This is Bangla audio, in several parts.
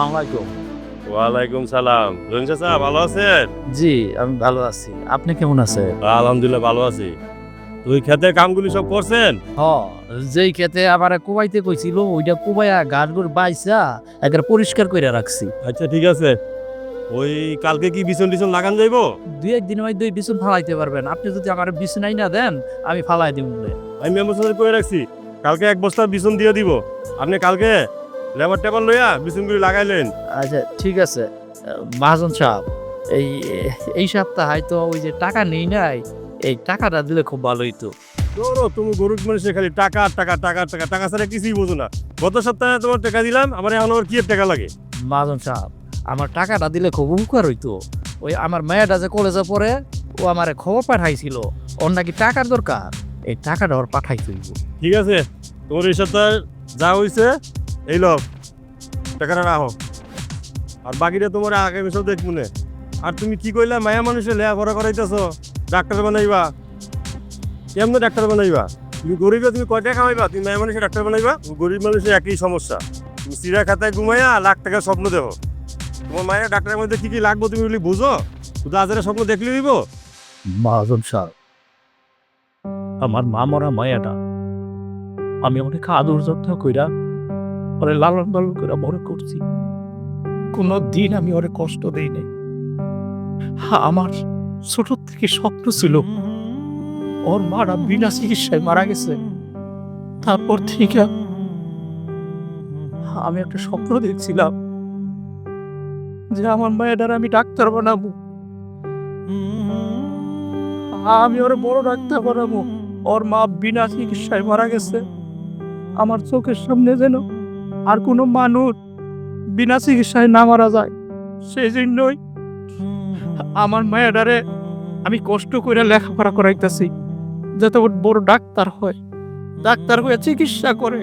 আসসালামু আলাইকুম। ওয়ালাইকুম সালাম। রহিম চাচা ভালো আছেন? জি আমি ভালো আছি। আপনি কেমন আছেন? আলহামদুলিল্লাহ ভালো আছি। তুই খেতের কামগুলি সব করছেন? হ যেই খেতে আবার কুবাইতে কইছিল ওইটা কুবাইয়া গাছগুর বাইসা একবার পরিষ্কার করে রাখছি। আচ্ছা ঠিক আছে। ওই কালকে কি বিছন টিছন লাগান যাইবো? দুই একদিন ওই দুই বিছুন ফালাইতে পারবেন। আপনি যদি আমার বিছুনাই না দেন আমি ফালাই দিব আমি মেম্বার সাথে করে রাখছি? কালকে এক বস্তা বিছন দিয়ে দিব। আপনি কালকে লেবার টেবার লইয়া বিছনগুলি লাগাইলেন। আচ্ছা ঠিক আছে। মহাজন সাহেব এই এই সপ্তাহে হয়তো ওই যে টাকা নেই নাই এই টাকাটা দিলে খুব ভালো হইতো। তোরও তুমি গরিব মানুষের খালি টাকা টাকা টাকা টাকা টাকা ছাড়া কিছুই বোঝো না। গত সপ্তাহে তোমার টাকা দিলাম আবার এখন আবার কি টাকা লাগে? মহাজন সাহেব আমার টাকাটা দিলে খুব উপকার হইতো। ওই আমার মেয়েটা যে কলেজে পড়ে ও আমার খবর পাঠাইছিল ওর নাকি টাকার দরকার। এই টাকাটা ওর হইব। ঠিক আছে তোর এই সপ্তাহে যা হয়েছে এই লোক টাকাটা রাখো। আর বাকিটা তোমার আগামী সব দেখব নে। আর তুমি কি কইলা, মায়া মানুষের লেখাপড়া করাইতেছ? ডাক্তার বানাইবা। কেমন ডাক্তার বানাইবা? তুমি গরিবে, তুমি কয় টাকা কামাইবা তুমি মায়া মানুষের ডাক্তার বানাইবা? গরিব মানুষের একই সমস্যা। তুমি চিরা খাতায় ঘুমাইয়া লাখ টাকা স্বপ্ন দেখো। তোমার মায়ের ডাক্তারের মধ্যে কি কি লাগবে তুমি বলি বুঝো? শুধু আজারের স্বপ্ন দেখলে হইব? মহাজন আমার মা মরা মায়াটা। আমি অনেক আদর যত্ন কইরা ওরে লালন পালন করে বড় করছি। কোনো দিন আমি ওরে কষ্ট দেই নাই। আমার ছোট থেকে স্বপ্ন ছিল, ওর মারা বিনা চিকিৎসায় মারা গেছে। তারপর থেকে আমি একটা স্বপ্ন দেখছিলাম যে আমার মায়ের আমি ডাক্তার বানাবো। আমি ওর বড় ডাক্তার বানাবো। ওর মা বিনা চিকিৎসায় মারা গেছে। আমার চোখের সামনে যেন আর কোনো মানুষ বিনা চিকিৎসায় না মারা যায়। সেই জন্যই আমার মায়েরারে আমি কষ্ট করে লেখাপড়া করাইতেছি, যাতে ওর বড় ডাক্তার হয়। ডাক্তার হয়ে চিকিৎসা করে।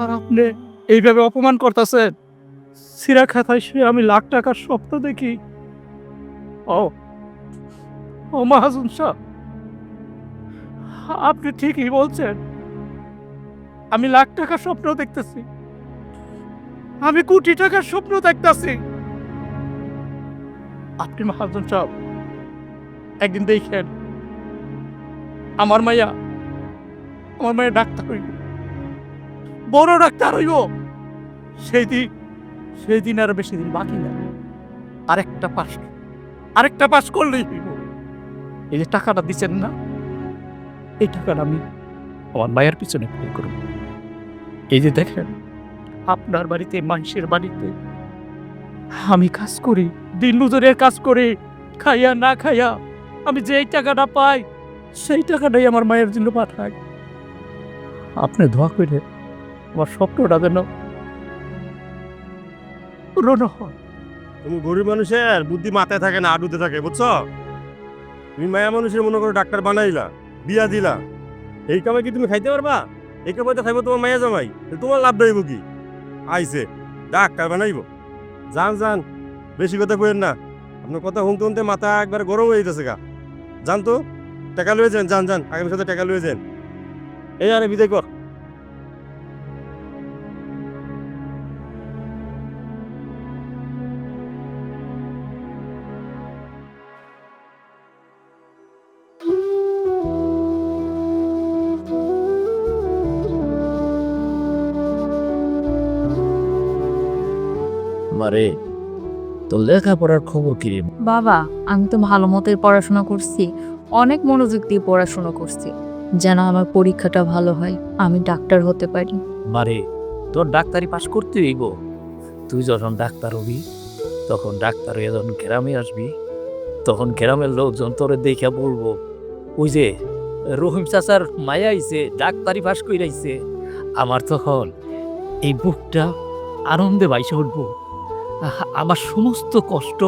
আর আপনি এইভাবে অপমান করতেছেন? সিরা খাতায় শুয়ে আমি লাখ টাকার স্বপ্ন দেখি। ও ও মাহাজন সাহ আপনি ঠিকই বলছেন। আমি লাখ টাকার স্বপ্ন দেখতেছি। আমি কোটি টাকার স্বপ্ন দেখতেছি। আপনি মহাজন সাহেব, একদিন দেখেন, আমার মাইয়া আমার মায়ের ডাক্তার হইব। বড় ডাক্তার হইব। সেই দিন সেই দিন আর বেশি দিন বাকি না। আরেকটা পাস আরেকটা পাস করলেই হইব। এই যে টাকাটা দিচ্ছেন না, এই টাকাটা আমি আমার মায়ের পিছনে ব্যয় করব। এই যে দেখেন আপনার বাড়িতে মানুষের বাড়িতে আমি কাজ করি দিন মজুরের কাজ করি খাইয়া না খাইয়া আমি যেই টাকাটা পাই সেই টাকাটাই আমার মায়ের জন্য পাঠাই। আপনি ধোয়া করে আমার স্বপ্নটা যেন পূরণ হয়। তুমি গরিব মানুষের বুদ্ধি মাথায় থাকে না আডুতে থাকে বুঝছ? তুমি মায়া মানুষের মনে করো ডাক্তার বানাইলা বিয়া দিলা এই কামে কি তুমি খাইতে পারবা? এই পয়সা খাইব তোমার মায়া জামাই তোমার লাভ দাইব কি? আইছে কার বানাইব। যান যান, বেশি কথা কইেন না। আপনার কথা শুনতে শুনতে মাথা একবার গরম হয়ে যেতেছে গা। যান তো, টাকা লয়ে যান যান যান, আগামী সাথে টেকা লয়ে যান। এই আরে বিদায় কর। মারে তোর লেখাপড়ার খবর কি রে? বাবা আমি তো ভালো মতোই পড়াশোনা করছি। অনেক মনোযোগ দিয়ে পড়াশোনা করছি। যেন আমার পরীক্ষাটা ভালো হয় আমি ডাক্তার হতে পারি। মারে তোর ডাক্তারি পাস করতে হইব। তুই যখন ডাক্তার হবি তখন ডাক্তার হয়ে যখন গ্রামে আসবি তখন গ্রামের লোকজন তোরে দেখে বলব ওই যে রহিম চাচার মায়া আইছে ডাক্তারি পাস কইরাইছে। আমার তখন এই বুকটা আনন্দে বাইসে উঠবো। আমার সমস্ত কষ্ট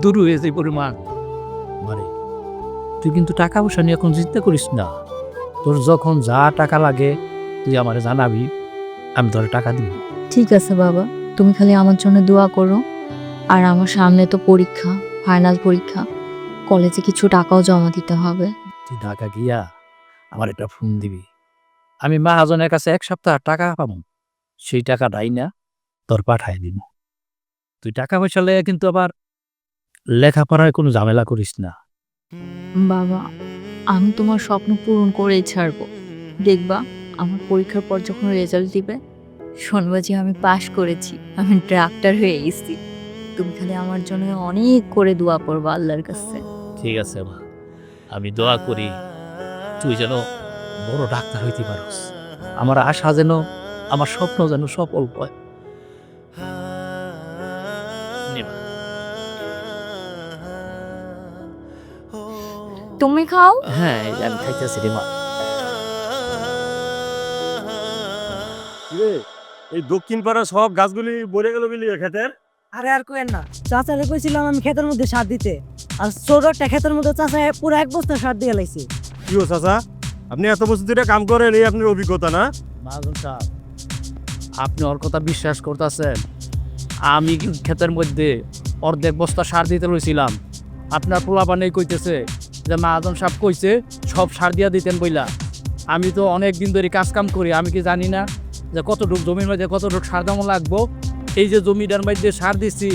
দূর হয়ে যায় পরিমাণ মারে তুই কিন্তু টাকা পয়সা নিয়ে এখন চিন্তা করিস না। তোর যখন যা টাকা লাগে তুই আমারে জানাবি আমি তোর টাকা দিব। ঠিক আছে বাবা তুমি খালি আমার জন্য দোয়া করো। আর আমার সামনে তো পরীক্ষা ফাইনাল পরীক্ষা। কলেজে কিছু টাকাও জমা দিতে হবে। তুই ঢাকা গিয়া আমার একটা ফোন দিবি। আমি মাহাজনের কাছে এক সপ্তাহ টাকা পাবো। সেই টাকা নাই না তোর পাঠাই দিব। তুই টাকা পয়সা লেগে কিন্তু আবার লেখাপড়ায় কোনো ঝামেলা করিস না। বাবা আমি তোমার স্বপ্ন পূরণ করেই ছাড়বো। দেখবা আমার পরীক্ষার পর যখন রেজাল্ট দিবে শুনবা যে আমি পাশ করেছি আমি ডাক্তার হয়ে গেছি। তুমি খালি আমার জন্য অনেক করে দোয়া করব আল্লাহর কাছে। ঠিক আছে মা। আমি দোয়া করি তুই যেন বড় ডাক্তার হইতে পারস। আমার আশা যেন আমার স্বপ্ন যেন সফল হয়। তুমি খাও? হ্যাঁ এই যে আমি খাইতেছি রে মা কিরে এই দক্ষিণ পাড়া সব গাছগুলি বলে গেল বিলি খেতের আরে আর কোয়েন না চাচারে কইছিলাম আমি ক্ষেতের মধ্যে সার দিতে। আর ছোট একটা ক্ষেতের মধ্যে চাচা পুরো এক বস্তা সার দিয়ে লাইছি। কি ও চাচা? আপনি এত বছর ধরে কাম করেন এই আপনার অভিজ্ঞতা না? মাহাজন সাহেব আপনি ওর কথা বিশ্বাস করতেছেন। আমি কি ক্ষেতের মধ্যে অর্ধেক বস্তা সার দিতে রয়েছিলাম আপনার পোলাপানে কইতেছে যে মাহাজন সাহেব কইছে সব সার দিয়া দিতেন বইলা। আমি তো অনেক দিন ধরে কাজ কাম করি আমি কি জানি না যে কতটুক জমির মধ্যে কতটুক সার দাম লাগবো। এই যে জমিটার মধ্যে সার দিছি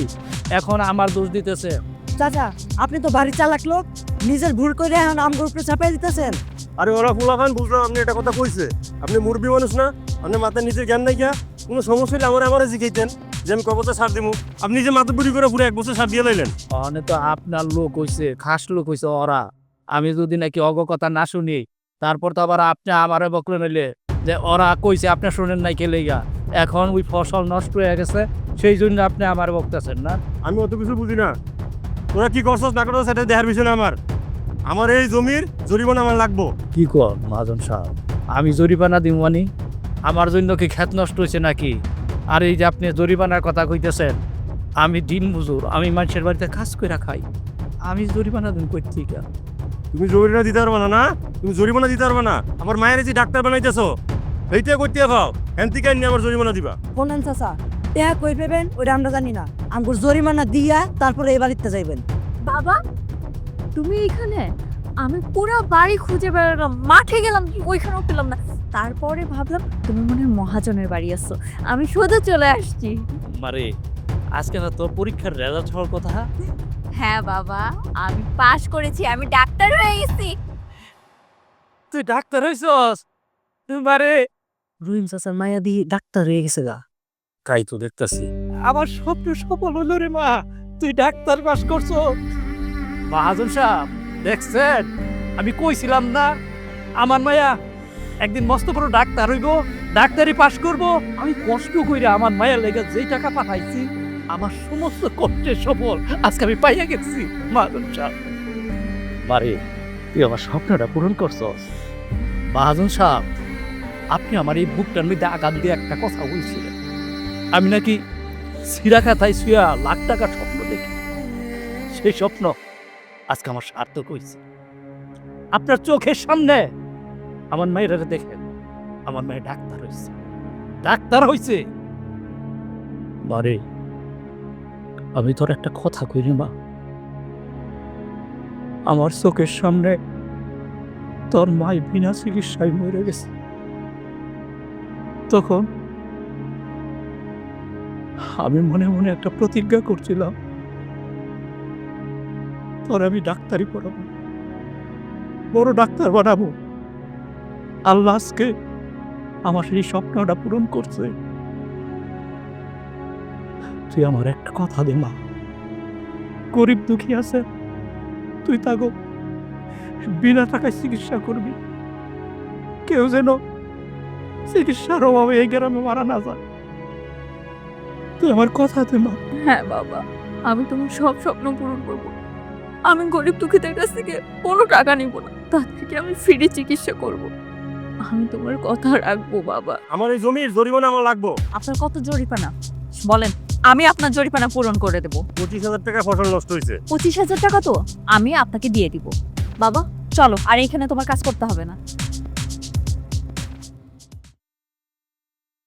এখন আমার দোষ দিতেছে। চাচা আপনি তো বাড়ি চালাক লোক নিজের ভুল করে এখন আমগুর উপরে চাপাই দিতেছেন। আরে ওরা ফুলাফান বুঝলাম আপনি এটা কথা কইছে। আপনি মুরবি মানুষ না আপনি মাথায় নিজের জ্ঞান নাই গিয়া কোনো সমস্যা হলে আমার আমার শিখাইতেন যে আমি কবতে সার দিমু। আপনি যে মাথা বুড়ি করে পুরো এক বছর সার দিয়ে লাইলেন অনে তো আপনার লোক হইছে খাস লোক হইছে ওরা। আমি যদি নাকি অগ কথা না শুনি তারপর তো আবার আপনি আমারে বকলে নিলে যে ওরা কইছে আপনি শুনেন নাই কেলে গা এখন ওই ফসল নষ্ট হয়ে গেছে সেই জন্য আপনি আমার বকতেছেন না। আমি অত কিছু বুঝি না। তোরা কি করছস না করছস সেটা দেখার বিষয় না আমার। আমার এই জমির জরিমানা আমার লাগবো। কি কর মহাজন সাহেব? আমি জরিমানা দিব মানে? আমার জন্য কি ক্ষেত নষ্ট হয়েছে নাকি? আর এই যে আপনি জরিমানার কথা কইতেছেন আমি দিন মজুর আমি মানুষের বাড়িতে কাজ করে খাই। আমি জরিমানা দিন কই ঠিক তুমি জরিমানা দিতে পারবে না না? তুমি জরিমানা দিতে পারবে না। আমার মায়ের যে ডাক্তার বানাইতেছো এইটা করতে পাও। হ্যান থেকে নিয়ে আমার জরিমানা দিবা? বলেন চাচা? টেহা কই পেবেন ওটা আমরা জানি না। আমগুর জরিমানা দিয়া তারপরে এই বাড়িতে যাইবেন। বাবা তুমি এখানে আমি পুরো বাড়ি খুঁজে বেড়ালাম মাঠে গেলাম ওইখানেও পেলাম না। তারপরে ভাবলাম তুমি মনে হয় মহাজনের বাড়ি আসছো আমি সোজা চলে আসছি। মারে আজকে না তোর পরীক্ষার রেজাল্ট হওয়ার কথা হ্যাঁ বাবা। আমি পাশ করেছি আমি ডাক্তার হয়ে গেছি। তুই ডাক্তার হইছস? মারে রহিম চাচার মায়া দি ডাক্তার হয়ে গেছে গা। তাই তো দেখতাছি। আমার স্বপ্ন সফল হলো রে মা। তুই ডাক্তার পাস করছ। মহাজন সাহেব দেখছেন? আমি কইছিলাম না আমার মায়া একদিন মস্ত বড় ডাক্তার হইব ডাক্তারি পাস করব। আমি কষ্ট কইরা আমার মায়ের লেগে যেই টাকা পাঠাইছি আমার সমস্ত কষ্টের সফল আজকে আমি পাইয়া গেছি মাদন সাহেব মারে তুই আমার স্বপ্নটা পূরণ করছস। মহাজন সাহেব আপনি আমার এই বুকটার মধ্যে আঘাত দিয়ে একটা কথা বলছিলেন। আমি নাকি সিরা খাতায় শুয়া লাখ টাকার স্বপ্ন দেখি। সেই স্বপ্ন আজকে আমার সার্থক হয়েছে আপনার চোখের সামনে আমার মায়ের দেখেন আমার মেয়ে ডাক্তার হয়েছে ডাক্তার হয়েছে মারে আমি তোর একটা কথা কইনি মা। আমার চোখের সামনে তোর মাই বিনা চিকিৎসায় মরে গেছে। তখন আমি মনে মনে একটা প্রতিজ্ঞা করছিলাম, তোর আমি ডাক্তারি পড়াবো, বড় ডাক্তার বানাবো। আল্লাহ আজকে আমার সেই স্বপ্নটা পূরণ করছে। তুই আমার একটা কথা দে মা। গরিব দুঃখী আছে তুই তাগো বিনা টাকায় চিকিৎসা করবি। কেউ যেন চিকিৎসার অভাবে এই গ্রামে মারা না যায়। তুই আমার কথা দে মা। হ্যাঁ বাবা আমি তোমার সব স্বপ্ন পূরণ করব। আমি গরিব দুঃখীদের কাছ থেকে কোনো টাকা নিব না তার থেকে আমি ফ্রি চিকিৎসা করব। আমি তোমার কথা রাখব বাবা। আমার এই জমির জরিমানা আমার লাগবো। আপনার কত জরিপানা বলেন। আমি আপনার জরিমানা পূরণ করে দেব। পঁচিশ হাজার টাকা ফসল নষ্ট হয়েছে। পঁচিশ হাজার টাকা তো? আমি আপনাকে দিয়ে দিব। বাবা চলো আর এখানে তোমার কাজ করতে হবে না।